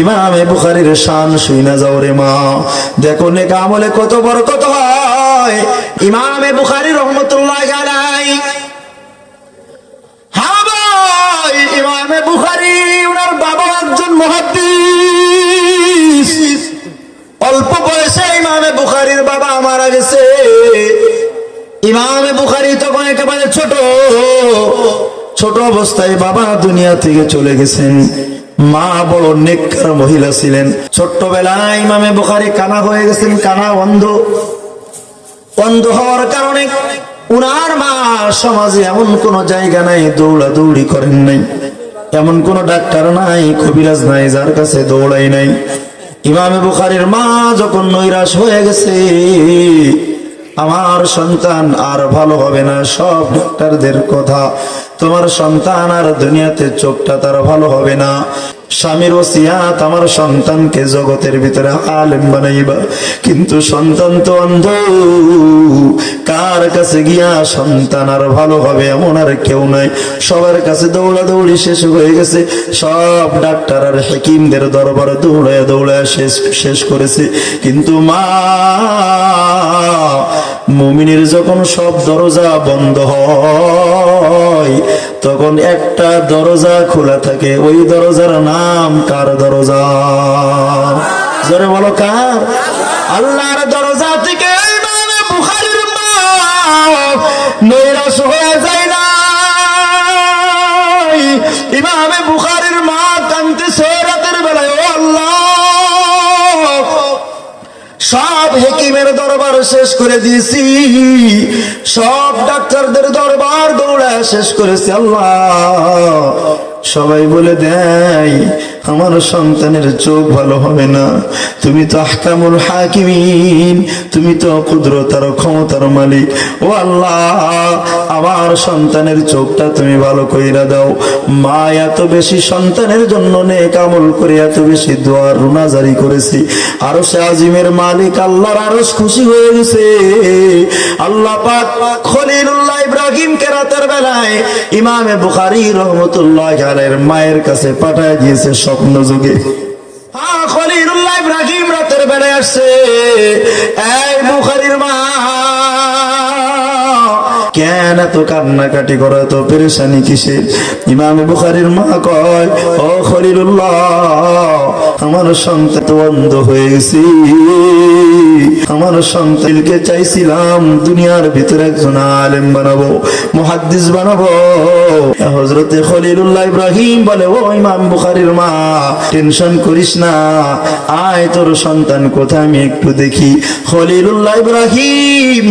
ইমামে বুখারির শান শুই না যাও রে মা। দেখো নেক আমলে কত বড় কত হয়। ইমামে বুখারি রহমতুল্লাহ আলাই হ্যাঁ ইমামে বুখারি ওনার বাবা একজন মহাদ্দিস। অল্প বয়সে ইমামে বুখারির বাবা মারা গেছে। ইমামে বুখারি তখন একেবারে ছোট। ছোট অবস্থায় বাবা দুনিয়া থেকে চলে গেছেন। মা বড় নেককার মহিলা ছিলেন। ছোট্টবেলায় ইমামে বুখারি কানা হয়ে গেছেন, কানা অন্ধ। অন্ধ হওয়ার কারণে উনার মা সমাজে এমন কোন জায়গা নাই দৌড়া দৌড়ি করেন নাই। এমন কোন ডাক্তার নাই, কবিরাজ নাই, যার কাছে দৌড়াই নাই। ইমামে বুখারির মা যখন নৈরাশ হয়ে গেছে আমার সন্তান আর ভালো হবে না, সব ডাক্তারদের কথা। তোমার সন্তান আর দুনিয়াতে চোখটা তার ভালো হবে না। স্বামীর ওসিয়াত আমার সন্তানকে জগতের ভিতরে আলেম বানাইবা। কিন্তু সন্তান তো অন্ধ। কার কাছে গিয়া সন্তান আর ভালো হবে এমন আর কেউ নাই। সবার কাছে দৌড়া দৌড়ি শেষ হয়ে গেছে। সব ডাক্তার আর হেকিমদের দরবারে দৌড়ায় দৌড়ায় শেষ শেষ করেছে। কিন্তু মা, মুমিনের যখন সব দরজা বন্ধ হয় তখন একটা দরজা খোলা থাকে। ওই দরজার নাম কার দরজা? জোরে বলো কার? আল্লাহর দরজা সব হেকিমের দরবার শেষ করে দিয়েছি। সব ডাক্তারদের দরবার দৌড়া শেষ করেছি, আল্লাহ। সবাই বলে দেয় আমার সন্তানের চোখ ভালো হবে না। তুমি তো আহকামুল হাকিমিন, তুমি তো কুদরতার ক্ষমতার মালিক। ও আল্লাহ, আমার সন্তানের চোখটা তুমি ভালো কইরা দাও। মা এত বেশি সন্তানের জন্য নেক আমল করে এত বেশি দোয়ার রুনা জারি করেছি। আরও সে আজিমের মালিক, আল্লাহর আরস খুশি হয়ে গেছে। আল্লাহ পাক খলিলুল্লাহ ইব্রাহিম কে রাতের বেলায় ইমামে বুখারী রহমতুল্লাহ মায়ের কাছে পাঠায় দিয়েছে। স্বপ্ন যুগে রাতের আসছে। কেন এত কান্নাকাটি করো পেরেশানি কিসে ইমাম বুখারির মা কয়, ও খলিলুল্লাহ, আমার সন্তান তো অন্ধ হয়ে আমার সন্তানকে চাইছিলাম দুনিয়ার ভিতরে একজন আলেম বানাবো, মুহাদ্দিস বানাবো। হজরতে খলিলুল্লাহ ইব্রাহিম বলে, ও ইমাম বুখারির মা, টেনশন করিস না। আয়, তোর সন্তান কোথায়? আমি একটু দেখি। খলিলুল্লাহ ইব্রাহিম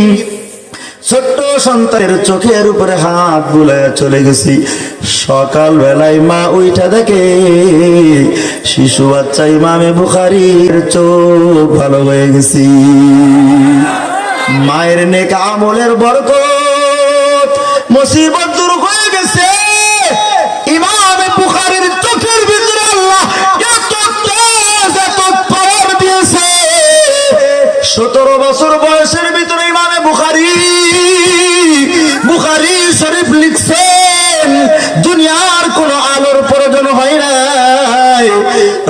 ছোট্ট সন্তানের চোখের উপরে হাত বুলায় চলে গেছি। সকাল বেলায় মা উইঠা দেখে, শিশু বাচ্চা ইমামে বুখারির চোখ ভালো হয়ে গেছি। মায়ের নেক আমলের বরকত, মুসিবত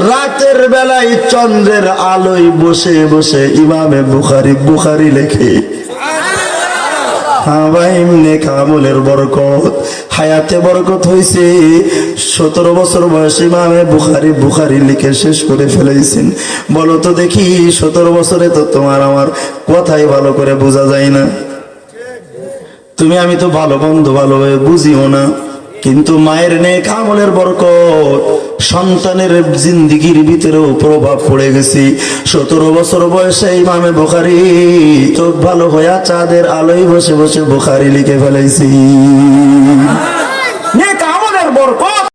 রাতের বেলায় চন্দ্রের আলোয় বসে বসে ইমামে বুখারি বুখারি লেখে। আমলের বরকত। হায়াতে বরকত হয়েছে সতেরো বছর বয়সে ইমামে বুখারি বুখারি লিখে শেষ করে ফেলেছেন বলো তো দেখি, সতেরো বছরে তো তোমার আমার কথাই ভালো করে বোঝা যায় না। তুমি আমি তো ভালো বন্ধু ভালোভাবে বুঝিও না। কিন্তু মায়ের নেক আমলের বরকত, সন্তানের জিন্দিগির ভিতরেও প্রভাব পড়ে গেছি। সতেরো বছর বয়সে ইমামে বোখারি চোখ ভালো হইয়া চাঁদের আলোয় বসে বসে বোখারি লিখে ফেলাইছি।